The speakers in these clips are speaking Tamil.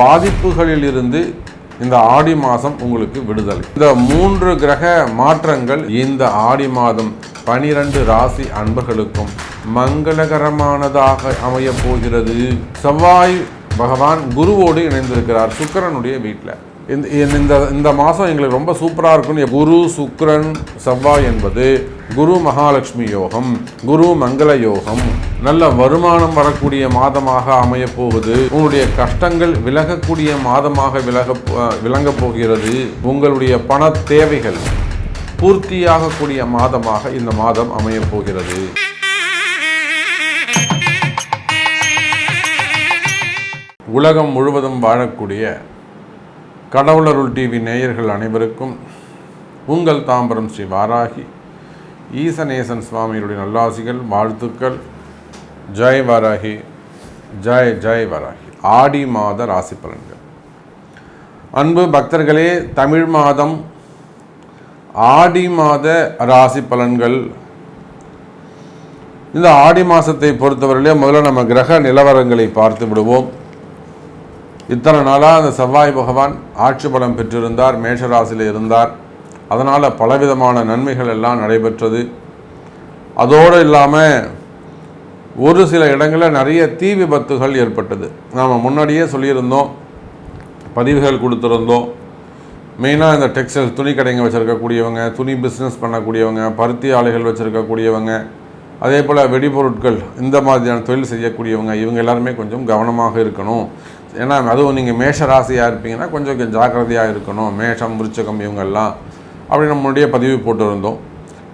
பாதிப்புகளில் இருந்து இந்த ஆடி மாதம் உங்களுக்கு விடுதலை. இந்த மூன்று கிரக மாற்றங்கள் இந்த ஆடி மாதம் பனிரெண்டு ராசி அன்பர்களுக்கும் மங்களகரமானதாக அமையப் போகிறது. செவ்வாய் பகவான் குருவோடு இணைந்திருக்கிறார் சுக்கிரனுடைய வீட்டில். இந்த இந்த இந்த மாதம் எங்களுக்கு ரொம்ப சூப்பராக இருக்கும்னு குரு சுக்ரன் செவ்வாய் என்பது குரு மகாலட்சுமி யோகம் குரு மங்கள யோகம். நல்ல வருமானம் வரக்கூடிய மாதமாக அமையப் போகுது. உங்களுடைய கஷ்டங்கள் விலகக்கூடிய மாதமாக விலக விளங்கப் போகிறது. உங்களுடைய பண தேவைகள் பூர்த்தியாகக்கூடிய மாதமாக இந்த மாதம் அமையப் போகிறது. உலகம் முழுவதும் வாழக்கூடிய கடவுளருள் டிவி நேயர்கள் அனைவருக்கும் உங்கள் தாம்பரம் ஸ்ரீ வாராகி. ஈசநேசன் சுவாமியுடைய நல்லாசிகள் வாழ்த்துக்கள். ஜெய் வாராகி ஜெய் ஜெய் வாராகி. ஆடி மாத ராசி பலன்கள். அன்பு பக்தர்களே தமிழ் மாதம் ஆடி மாத ராசி பலன்கள். இந்த ஆடி மாதத்தை பொறுத்தவரையிலே முதல்ல நம்ம கிரக நிலவரங்களை பார்த்து விடுவோம். இத்தனை நாளாக அந்த செவ்வாய் பகவான் ஆட்சி பலம் பெற்றிருந்தார் மேஷராசியில் இருந்தார். அதனால் பலவிதமான நன்மைகள் எல்லாம் நடைபெற்றது. அதோடு இல்லாமல் ஒரு சில இடங்களில் நிறைய தீ விபத்துகள் ஏற்பட்டது. நாம் முன்னாடியே சொல்லியிருந்தோம் பதிவுகள் கொடுத்துருந்தோம். மெயினாக இந்த டெக்ஸ்டைல் துணி கடைங்க வச்சுருக்கக்கூடியவங்க துணி பிஸ்னஸ் பண்ணக்கூடியவங்க பருத்தி ஆலைகள் வச்சுருக்கக்கூடியவங்க அதே போல் வெடிபொருட்கள் இந்த மாதிரியான தொழில் செய்யக்கூடியவங்க இவங்க எல்லாருமே கொஞ்சம் கவனமாக இருக்கணும். ஏன்னா அதுவும் நீங்கள் மேஷ ராசியாக இருப்பீங்கன்னா கொஞ்சம் ஜாக்கிரதையாக இருக்கணும். மேஷம் விருச்சகம் இவங்கெல்லாம் அப்படி நம்மளுடைய பதிவு போட்டிருந்தோம்.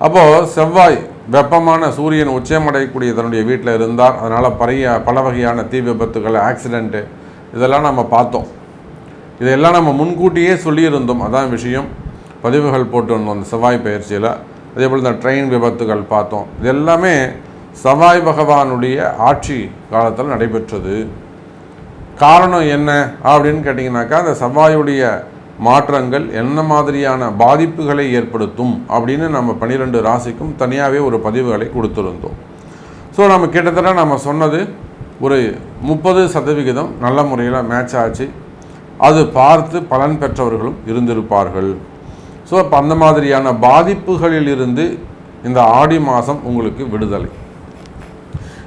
அப்போது செவ்வாய் வெப்பமான சூரியன் உச்சமடையக்கூடிய தன்னுடைய வீட்டில் இருந்தார். அதனால் பறைய பல வகையான தீ விபத்துகள் ஆக்சிடெண்ட்டு இதெல்லாம் நம்ம பார்த்தோம். இதெல்லாம் நம்ம முன்கூட்டியே சொல்லியிருந்தோம். அதான் விஷயம். பதிவுகள் போட்டிருந்தோம் அந்த செவ்வாய் பயிற்சியில். அதே போல் இந்த ட்ரெயின் விபத்துகள் பார்த்தோம். இது எல்லாமே செவ்வாய் பகவானுடைய ஆட்சி காலத்தில் நடைபெற்றது. காரணம் என்ன அப்படின்னு கேட்டிங்கனாக்கா அந்த செவ்வாயுடைய மாற்றங்கள் என்ன மாதிரியான பாதிப்புகளை ஏற்படுத்தும் அப்படின்னு நம்ம பன்னிரெண்டு ராசிக்கும் தனியாகவே ஒரு பதிவுகளை கொடுத்துருந்தோம். ஸோ நம்ம கிட்டத்தட்ட நம்ம சொன்னது ஒரு முப்பது சதவிகிதம் நல்ல முறையில் மேட்ச் ஆச்சு. அது பார்த்து பலன் பெற்றவர்களும் இருந்திருப்பார்கள். ஸோ அப்போ அந்த மாதிரியான பாதிப்புகளில் இருந்து இந்த ஆடி மாதம் உங்களுக்கு விடுதலை.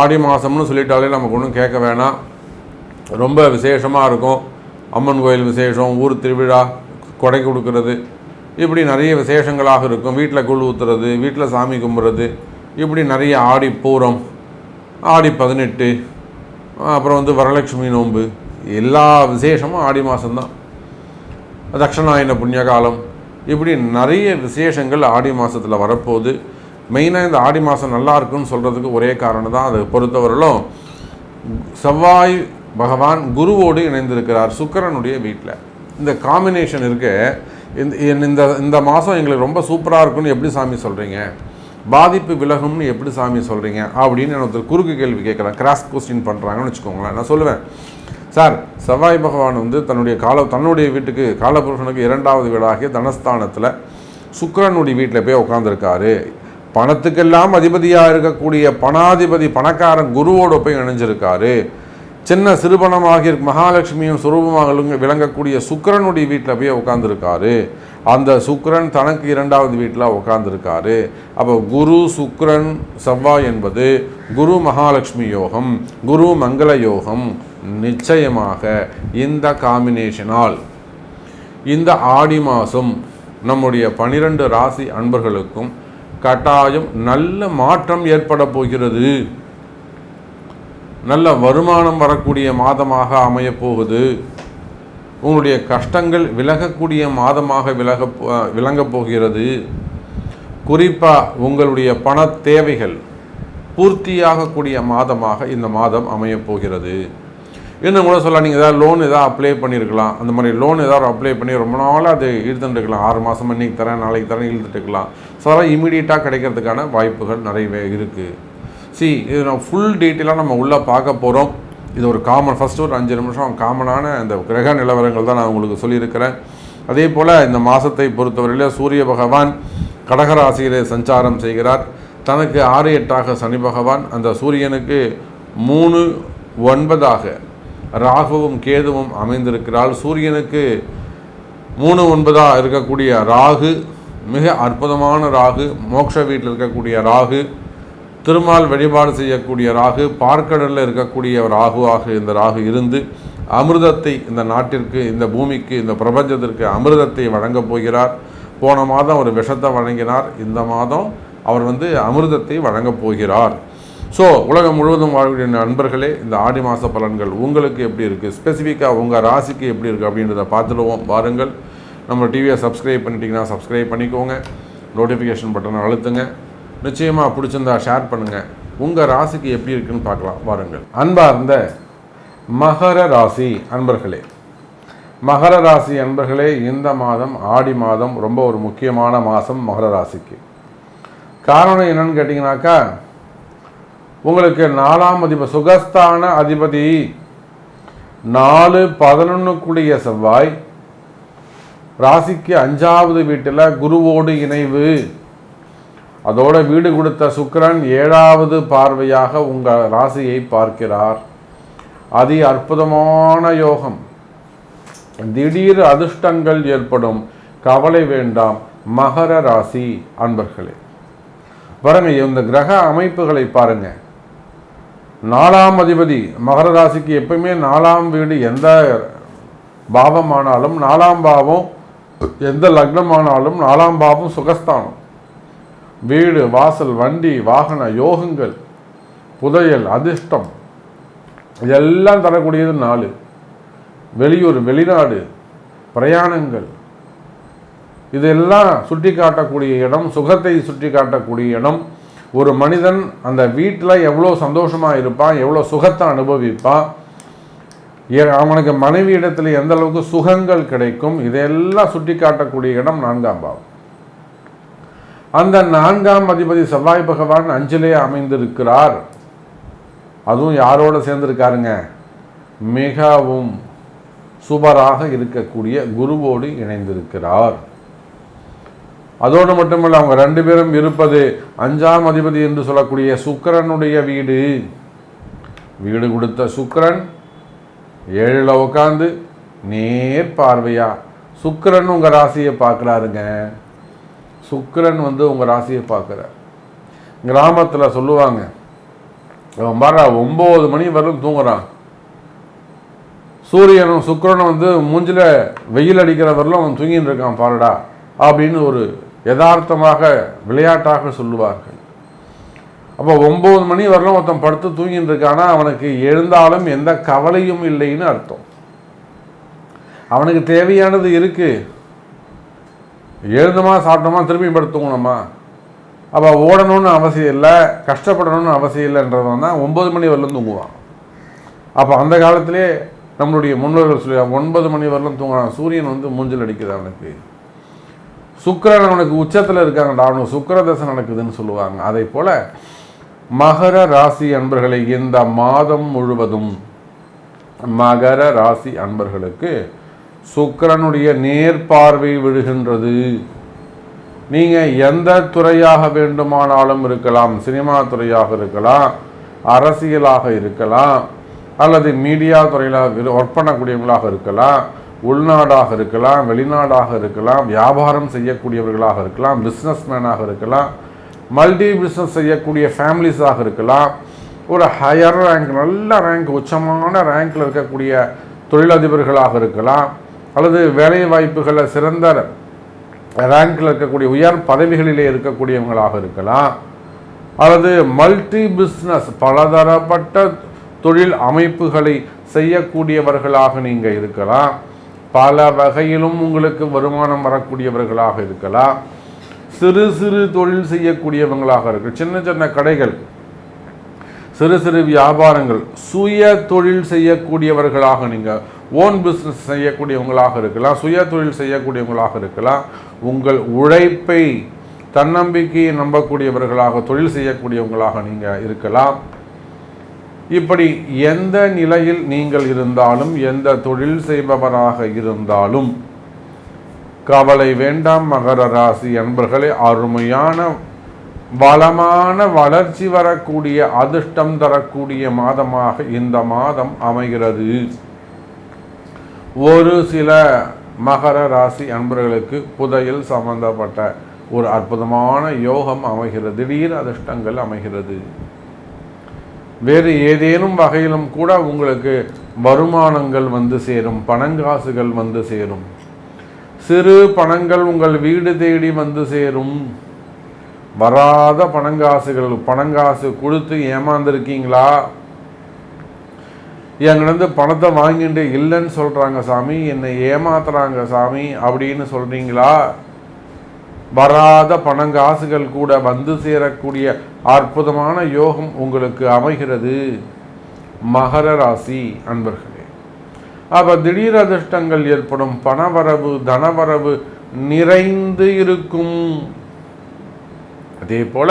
ஆடி மாதம்னு சொல்லிட்டாலே நமக்கு ஒன்றும் கேட்க வேணாம். ரொம்ப விசேஷமாக இருக்கும். அம்மன் கோயில் விசேஷம் ஊர் திருவிழா கொடை கொடுக்கறது. இப்படி நிறைய விசேஷங்களாக இருக்கும். வீட்டில் குழு ஊற்றுறது வீட்டில் சாமி கும்பிட்றது இப்படி நிறைய ஆடி பூரம் ஆடி பதினெட்டு அப்புறம் வந்து வரலட்சுமி நோன்பு. எல்லா விசேஷமும் ஆடி மாதம்தான் தட்சணாயன புண்ணிய காலம் இப்படி நிறைய விசேஷங்கள் ஆடி மாதத்தில் வரப்போகுது. மெயினாக இந்த ஆடி மாதம் நல்லா இருக்குன்னு சொல்கிறதுக்கு ஒரே காரணம் தான் அதை. பொறுத்தவரையிலும் செவ்வாய் பகவான் குருவோடு இணைந்திருக்கிறார் சுக்கரனுடைய வீட்டில் இந்த காம்பினேஷன் இருக்கு. இந்த இந்த இந்த மாதம் எங்களுக்கு ரொம்ப சூப்பராக இருக்குன்னு எப்படி சாமி சொல்கிறீங்க பாதிப்பு விலகும்னு எப்படி சாமி சொல்கிறீங்க அப்படின்னு நான் ஒருத்தர் குறுக்கு கேள்வி கேட்குறேன் கிராஸ் கொஸ்டின் பண்ணுறாங்கன்னு வச்சுக்கோங்களேன். நான் சொல்லுவேன். சார் செவ்வாய் பகவான் வந்து தன்னுடைய கால தன்னுடைய வீட்டுக்கு காலபுருஷனுக்கு இரண்டாவது வீடாகிய தனஸ்தானத்தில் சுக்கரனுடைய வீட்டில் போய் உட்காந்துருக்காரு பணத்துக்கெல்லாம் அதிபதியாக இருக்கக்கூடிய பணாதிபதி பணக்காரன் குருவோடு போய் இணைஞ்சிருக்காரு. சின்ன சிறுபணமாகி மகாலட்சுமியும் சுரூபமாக விளங்கக்கூடிய சுக்கரனுடைய வீட்டில் போய் உட்காந்துருக்காரு அந்த சுக்கரன் தனக்கு இரண்டாவது வீட்டில் உட்காந்துருக்காரு அப்போ குரு சுக்கரன் செவ்வாய் என்பது குரு மகாலட்சுமி யோகம் குரு மங்கள யோகம். நிச்சயமாக இந்த காம்பினேஷனால் இந்த ஆடி மாதம் நம்முடைய பனிரெண்டு ராசி அன்பர்களுக்கும் கட்டாயம் நல்ல மாற்றம் ஏற்பட போகிறது. நல்ல வருமானம் வரக்கூடிய மாதமாக அமையப்போகுது உங்களுடைய கஷ்டங்கள் விலகக்கூடிய மாதமாக விலக விளங்கப் போகிறது. குறிப்பாக உங்களுடைய பண தேவைகள் பூர்த்தியாகக்கூடிய மாதமாக இந்த மாதம் அமையப்போகிறது இன்னும் கூட சொல்லலாம் நீங்கள் ஏதாவது லோன் ஏதாவது அப்ளை பண்ணியிருக்கலாம் அந்த மாதிரி லோன் ஏதாவது அப்ளை பண்ணி ரொம்ப நாளாக அது இழுத்துட்டுருக்கலாம் ஆறு மாதம் இன்றைக்கி தரேன் நாளைக்கு தரேன் இழுத்துட்டுருக்கலாம் ஸோ அதெல்லாம் இமீடியட்டாக கிடைக்கிறதுக்கான வாய்ப்புகள் நிறையவே இருக்குது சி இது நான் ஃபுல் டீட்டெயிலாக நம்ம உள்ளே பார்க்க போகிறோம் இது ஒரு காமன் ஃபஸ்ட்டு ஒரு அஞ்சு நிமிஷம் காமனான இந்த கிரக நிலவரங்கள் தான் நான் உங்களுக்கு சொல்லியிருக்கிறேன். அதே போல் இந்த மாதத்தை பொறுத்தவரையில் சூரிய பகவான் கடகராசியிலே சஞ்சாரம் செய்கிறார். தனக்கு ஆறு எட்டாக சனி பகவான் அந்த சூரியனுக்கு மூணு ஒன்பதாக ராகுவும் கேதுவும் அமைந்திருக்கிறாள். சூரியனுக்கு மூணு ஒன்பதாக இருக்கக்கூடிய ராகு மிக அற்புதமான ராகு மோக்ஷ வீட்டில் இருக்கக்கூடிய ராகு திருமால் வழிபாடு செய்யக்கூடிய ராகு பார்க்கடலில் இருக்கக்கூடிய ராகுவாக இந்த ராகு இருந்து அமிர்தத்தை இந்த நாட்டிற்கு இந்த பூமிக்கு இந்த பிரபஞ்சத்திற்கு அமிர்தத்தை வழங்கப் போகிறார். போன மாதம் ஒரு விஷத்தை வழங்கினார். இந்த மாதம் அவர் வந்து அமிர்தத்தை வழங்கப் போகிறார். ஸோ உலகம் முழுவதும் வாழக்கூடிய நண்பர்களே இந்த ஆடி மாத பலன்கள் உங்களுக்கு எப்படி இருக்குது ஸ்பெசிஃபிக்காக உங்கள் ராசிக்கு எப்படி இருக்குது அப்படின்றத பார்த்துடுவோம். பாருங்கள் நம்ம டிவியை சப்ஸ்கிரைப் பண்ணிட்டீங்கன்னா சப்ஸ்கிரைப் பண்ணிக்கோங்க. நோட்டிஃபிகேஷன் பட்டனை அழுத்துங்க. நிச்சயமாக பிடிச்சிருந்தா ஷேர் பண்ணுங்கள் உங்கள் ராசிக்கு எப்படி இருக்குன்னு பார்க்கலாம். பாருங்கள் அன்பார்ந்த மகர ராசி அன்பர்களே. மகர ராசி அன்பர்களே இந்த மாதம் ஆடி மாதம் ரொம்ப ஒரு முக்கியமான மாதம் மகர ராசிக்கு. காரணம் என்னன்னு கேட்டிங்கனாக்கா உங்களுக்கு நாலாம் அதிபதி சுகஸ்தான அதிபதி நாலு பதினொன்னுக்குடைய செவ்வாய் ராசிக்கு அஞ்சாவது வீட்டில் குருவோடு இணைவு. அதோட வீடு கொடுத்த சுக்கரன் ஏழாவது பார்வையாக உங்கள் ராசியை பார்க்கிறார். அதி அற்புதமான யோகம். திடீர் அதிர்ஷ்டங்கள் ஏற்படும். கவலை வேண்டாம். மகர ராசி அன்பர்களே. பாருங்க இந்த கிரக அமைப்புகளை பாருங்க. நாலாம் அதிபதி மகர ராசிக்கு எப்பயுமே நாலாம் வீடு எந்த பாவமானாலும் நாலாம் பாவம் எந்த லக்னமானாலும் நாலாம் பாவம் சுகஸ்தானம். வீடு வாசல் வண்டி வாகன யோகங்கள் புதையல் அதிர்ஷ்டம் இதெல்லாம் தரக்கூடியது நாலு. வெளியூர் வெளிநாடு பிரயாணங்கள். இதெல்லாம் சுட்டி காட்டக்கூடிய இடம் சுகத்தை சுட்டி காட்டக்கூடிய இடம். ஒரு மனிதன் அந்த வீட்டில் எவ்வளோ சந்தோஷமாக இருப்பான் எவ்வளோ சுகத்தை அனுபவிப்பான் அவனுக்கு மனைவி இடத்துல எந்த அளவுக்கு சுகங்கள் கிடைக்கும் இதையெல்லாம் சுட்டி காட்டக்கூடிய இடம் நான்காம் பாவம். அந்த நான்காம் அதிபதி செவ்வாய் பகவான் அஞ்சிலே அமைந்திருக்கிறார். அதுவும் யாரோட சேர்ந்திருக்காருங்க? மிகவும் சுபராக இருக்கக்கூடிய குருவோடு இணைந்திருக்கிறார். அதோடு மட்டுமல்ல அவங்க ரெண்டு பேரும் இருப்பது அஞ்சாம் அதிபதி என்று சொல்லக்கூடிய சுக்கரனுடைய வீடு. வீடு கொடுத்த சுக்கரன் ஏழில் உட்காந்து நேர் பார்வையா? சுக்கரன் உங்கள் ராசியை பார்க்குறாருங்க சுக்கரன் வந்து உங்கள் ராசியை பார்க்குறார் கிராமத்தில் சொல்லுவாங்க அவன் பாரு ஒம்பது மணி வரும் தூங்குறான். சூரியனும் சுக்கரனும் வந்து மூஞ்சில் வெயில் அடிக்கிற வரலும் அவன் தூங்கின்னு இருக்கான் பாருடா. அப்படின்னு ஒரு யதார்த்தமாக விளையாட்டாக சொல்லுவார்கள். அப்போ ஒம்பது மணி வரலாம் ஒருத்தன் படுத்து தூங்கிட்டு இருக்கானா. அவனுக்கு எழுந்தாலும் எந்த கவலையும் இல்லைன்னு அர்த்தம். அவனுக்கு தேவையானது இருக்கு. எழுந்தமா சாப்பிட்டோமா திரும்பி படுத்துங்கணுமா அப்போ ஓடணும்னு அவசியம் இல்லை கஷ்டப்படணும்னு அவசியம் இல்லைன்றவன் தான் ஒம்பது மணி வரலும் தூங்குவான். அப்போ அந்த காலத்திலே நம்மளுடைய முன்னோர்கள் சொல்லி ஒன்பது மணி வரலும் தூங்குறான். சூரியன் வந்து மூஞ்சல் அடிக்குது அவனுக்கு. சுக்கரன் அவனுக்கு உச்சத்தில் இருக்காங்கடா அவனுக்கு சுக்கர தசை நடக்குதுன்னு சொல்லுவாங்க. அதே போல் மகர ராசி அன்பர்களை இந்த மாதம் முழுவதும் மகர ராசி அன்பர்களுக்கு சுக்கரனுடைய நேர்பார்வை விழுகின்றது. நீங்கள் எந்த துறையாக வேண்டுமானாலும் இருக்கலாம் சினிமா துறையாக இருக்கலாம் அரசியலாக இருக்கலாம் அல்லது மீடியா துறையில் ஒர்க் பண்ணக்கூடியவங்களாக இருக்கலாம் உள்நாடாக இருக்கலாம் வெளிநாடாக இருக்கலாம் வியாபாரம் செய்யக்கூடியவர்களாக இருக்கலாம் பிஸ்னஸ்மேனாக இருக்கலாம் மல்டி பிஸ்னஸ் செய்யக்கூடிய ஃபேமிலிஸாக இருக்கலாம். ஒரு ஹையர் ரேங்க் நல்ல ரேங்க் உச்சமான ரேங்கில் இருக்கக்கூடிய தொழிலதிபர்களாக இருக்கலாம். அல்லது வேலை வாய்ப்புகளை சிறந்த ரேங்கில் இருக்கக்கூடிய உயர் பதவிகளிலே இருக்கக்கூடியவங்களாக இருக்கலாம். அல்லது மல்டி பிஸ்னஸ் பலதரப்பட்ட தொழில் அமைப்புகளை செய்யக்கூடியவர்களாக நீங்கள் இருக்கலாம். பல வகையிலும் உங்களுக்கு வருமானம் வரக்கூடியவர்களாக இருக்கலாம். சிறு சிறு தொழில் செய்யக்கூடியவங்களாக இருக்கு சின்ன சின்ன கடைகள் சிறு சிறு வியாபாரங்கள் சுய தொழில் செய்யக்கூடியவர்களாக நீங்கள் ஓன் பிஸ்னஸ் செய்யக்கூடியவங்களாக இருக்கலாம் சுய தொழில் செய்யக்கூடியவங்களாக இருக்கலாம். உங்கள் உழைப்பை தன்னம்பிக்கையை நம்பக்கூடியவர்களாக தொழில் செய்யக்கூடியவங்களாக நீங்கள் இருக்கலாம். இப்படி எந்த நிலையில் நீங்கள் இருந்தாலும் எந்த தொழில் செய்பவராக இருந்தாலும் கவலை வேண்டாம் மகர ராசி அன்பர்களே. அருமையான வளமான வளர்ச்சி வரக்கூடிய அதிர்ஷ்டம் தரக்கூடிய மாதமாக இந்த மாதம் அமைகிறது. ஒரு சில மகர ராசி அன்பர்களுக்கு புதையில் சம்பந்தப்பட்ட ஒரு அற்புதமான யோகம் அமைகிறது. திடீர் அதிர்ஷ்டங்கள் அமைகிறது. வேறு ஏதேனும் வகையிலும் கூட உங்களுக்கு வருமானங்கள் வந்து சேரும் பணங்காசுகள் வந்து சேரும். சிறு பணங்கள் உங்கள் வீடு தேடி வந்து சேரும். வராத பணங்காசுகள் பணங்காசு கொடுத்து ஏமாந்துருக்கீங்களா? என்கிட்ட பணத்தை வாங்கிட்டு இல்லைன்னு சொல்கிறாங்க சாமி என்னை ஏமாத்துறாங்க சாமி அப்படின்னு சொல்கிறீங்களா வராத பணங்காசுகள் கூட வந்து சேரக்கூடிய அற்புதமான யோகம் உங்களுக்கு அமைகிறது. மகர ராசி அன்பர்கள். அப்போ திடீர் அதிர்ஷ்டங்கள் ஏற்படும். பணவரவு தனவரவு நிறைந்து இருக்கும். அதே போல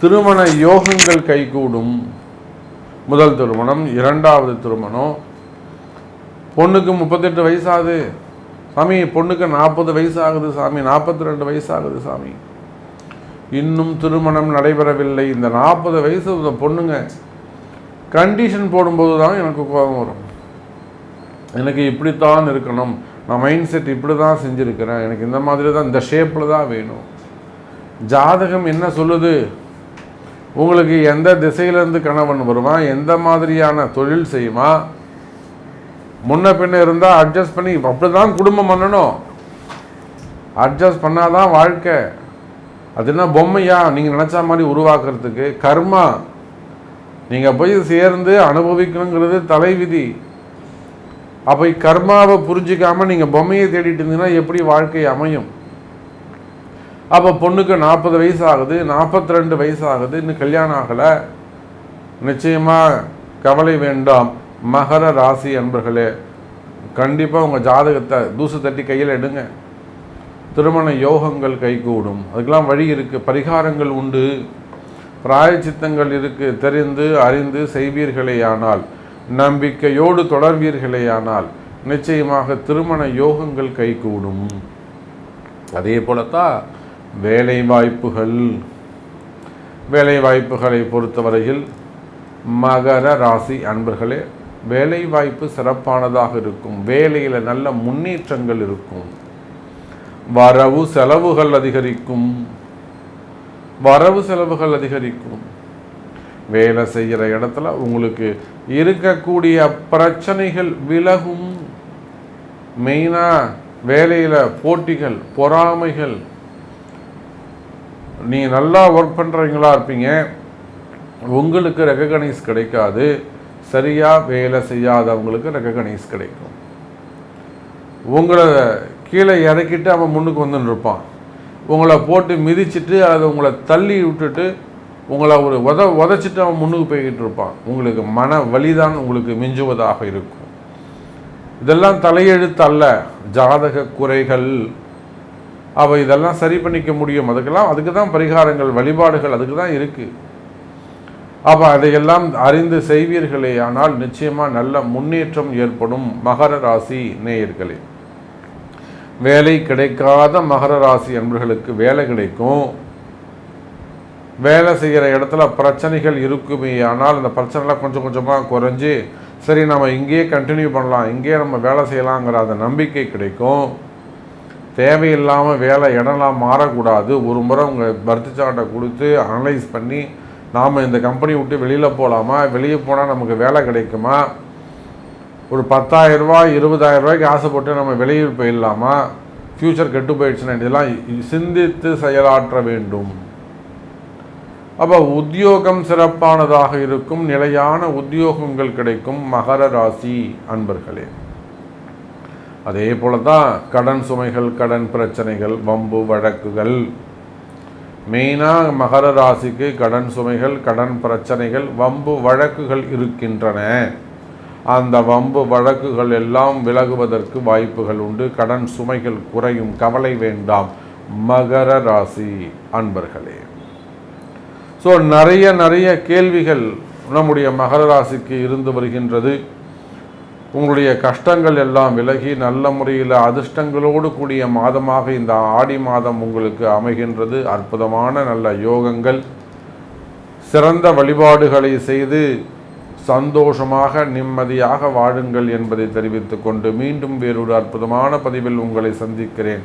திருமண யோகங்கள் கைகூடும். முதல் திருமணம் இரண்டாவது திருமணம். பொண்ணுக்கு முப்பத்தெட்டு வயசாகுது. சாமி பொண்ணுக்கு நாற்பது வயசு ஆகுது சாமி நாற்பத்தி ரெண்டு வயசு ஆகுது சாமி. இன்னும் திருமணம் நடைபெறவில்லை. இந்த நாற்பது வயசு பொண்ணுங்க. கண்டிஷன் போடும்போது தான் எனக்கு கோபம் வரும். எனக்கு இப்படித்தான் இருக்கணும். நான் மைண்ட் செட் இப்படி தான் செஞ்சுருக்கிறேன். எனக்கு இந்த மாதிரி தான் இந்த ஷேப்பில் தான் வேணும். ஜாதகம் என்ன சொல்லுது? உங்களுக்கு எந்த திசையிலேருந்து கணவன் வருமா எந்த மாதிரியான தொழில் செய்யுமா? முன்ன பின்ன இருந்தால் அட்ஜஸ்ட் பண்ணி அப்படி தான் குடும்பம் பண்ணணும். அட்ஜஸ்ட் பண்ணாதான் வாழ்க்கை. அது என்ன பொம்மையா? நீங்கள் நினச்சா மாதிரி உருவாக்குறதுக்கு. கர்மா. நீங்கள் போய் சேர்ந்து அனுபவிக்கணுங்கிறது தலைவிதி. அப்போ கர்மாவை புரிஞ்சிக்காமல் நீங்கள் பொம்மையை தேடிட்டு இருந்தீங்கன்னா எப்படி வாழ்க்கை அமையும்? அப்போ பொண்ணுக்கு நாற்பது வயசு ஆகுது நாற்பத்தி ரெண்டு வயசு ஆகுது இன்னும் கல்யாணம் ஆகலை. நிச்சயமாக கவலை வேண்டாம். மகர ராசி அன்பர்களே கண்டிப்பாக உங்கள் ஜாதகத்தை தூசு தட்டி கையில் எடுங்க. திருமண யோகங்கள் கைகூடும். அதுக்கெல்லாம் வழி இருக்குது பரிகாரங்கள் உண்டு. பிராயச்சித்தங்கள் இருக்குது தெரிந்து அறிந்து செய்வீர்களேயானால் நம்பிக்கையோடு தொடர்வீர்களேயானால் நிச்சயமாக திருமண யோகங்கள் கைகூடும். அதே போலத்தான் வேலை வாய்ப்புகள் வேலை வாய்ப்புகளை பொறுத்தவரையில் மகர ராசி அன்பர்களே வேலை வாய்ப்பு சிறப்பானதாக இருக்கும். வேலையில் நல்ல முன்னேற்றங்கள் இருக்கும். வரவு செலவுகள் அதிகரிக்கும். வரவு செலவுகள் அதிகரிக்கும். வேலை செய்கிற இடத்துல உங்களுக்கு இருக்கக்கூடிய பிரச்சனைகள் விலகும். மெயினாக வேலையில் போட்டிகள் பொறாமைகள். நீங்கள் நல்லா ஒர்க் பண்ணுறவங்களா இருப்பீங்க. உங்களுக்கு ரெக்ககனைஸ் கிடைக்காது. சரியாக வேலை செய்யாதவங்களுக்கு ரெக்ககனைஸ் கிடைக்கும். உங்களை கீழே இறக்கிட்டு அவன் முன்னுக்கு வந்துன்னு இருப்பான். உங்களை போட்டு மிதிச்சிட்டு அதை உங்களை தள்ளி விட்டுட்டு உங்களை ஒரு உத உதச்சிட்டு அவன் முன்னுக்கு போய்கிட்டு இருப்பான். உங்களுக்கு மன வலிதான் உங்களுக்கு மிஞ்சுவதாக இருக்கும். இதெல்லாம் தலையெழுத்து அல்ல. ஜாதக குறைகள். அவள் இதெல்லாம் சரி பண்ணிக்க முடியும். அதுக்கெல்லாம் அதுக்கு தான் பரிகாரங்கள் வழிபாடுகள் அதுக்கு தான் இருக்குது அப்போ அதையெல்லாம் அறிந்து செய்வீர்களே ஆனால் நிச்சயமாக நல்ல முன்னேற்றம் ஏற்படும் மகர ராசி நேயர்களே. வேலை கிடைக்காத மகர ராசி என்பர்களுக்கு வேலை கிடைக்கும். வேலை செய்கிற இடத்துல பிரச்சனைகள் இருக்குமே. ஆனால் அந்த பிரச்சனைலாம் கொஞ்சம் கொஞ்சமாக குறைஞ்சி சரி நம்ம இங்கேயே கண்டினியூ பண்ணலாம் இங்கேயே நம்ம வேலை செய்யலாங்கிற அந்த நம்பிக்கை கிடைக்கும். தேவையில்லாமல் வேலை இடம்லாம் மாறக்கூடாது. ஒரு முறை உங்கள் பர்த் சார்ட்டை கொடுத்து அனலைஸ் பண்ணி நாம் இந்த கம்பெனி விட்டு வெளியில் போகலாமா? வெளியே போனால் நமக்கு வேலை கிடைக்குமா? ஒரு பத்தாயிரம் ரூபாய் இருபதாயிரம் ரூபாய்க்கு ஆசைப்பட்டு நம்ம வெளியூர் போயிடலாமா? ஃப்யூச்சர் கெட்டு போயிடுச்சுன்னா இதெல்லாம் சிந்தித்து செயலாற்ற வேண்டும். அப்போ உத்தியோகம் சிறப்பானதாக இருக்கும் நிலையான உத்தியோகங்கள் கிடைக்கும் மகர ராசி அன்பர்களே. அதே போல தான் கடன் சுமைகள் கடன் பிரச்சனைகள் வம்பு வழக்குகள். மெயினாக மகர ராசிக்கு கடன் சுமைகள் கடன் பிரச்சனைகள் வம்பு வழக்குகள் இருக்கின்றன. அந்த வம்பு வழக்குகள் எல்லாம் விலகுவதற்கு வாய்ப்புகள் உண்டு. கடன் சுமைகள் குறையும் கவலை வேண்டாம். மகர ராசி அன்பர்களே. ஸோ நிறைய நிறைய கேள்விகள் நம்முடைய மகர ராசிக்கு இருந்து வருகின்றது. உங்களுடைய கஷ்டங்கள் எல்லாம் விலகி நல்ல முறையில் அதிர்ஷ்டங்களோடு கூடிய மாதமாக இந்த ஆடி மாதம் உங்களுக்கு அமைகின்றது. அற்புதமான நல்ல யோகங்கள். சிறந்த வழிபாடுகளை செய்து சந்தோஷமாக நிம்மதியாக வாழுங்கள் என்பதை தெரிவித்துக்கொண்டு மீண்டும் வேறொரு அற்புதமான பதிவில் உங்களை சந்திக்கிறேன்.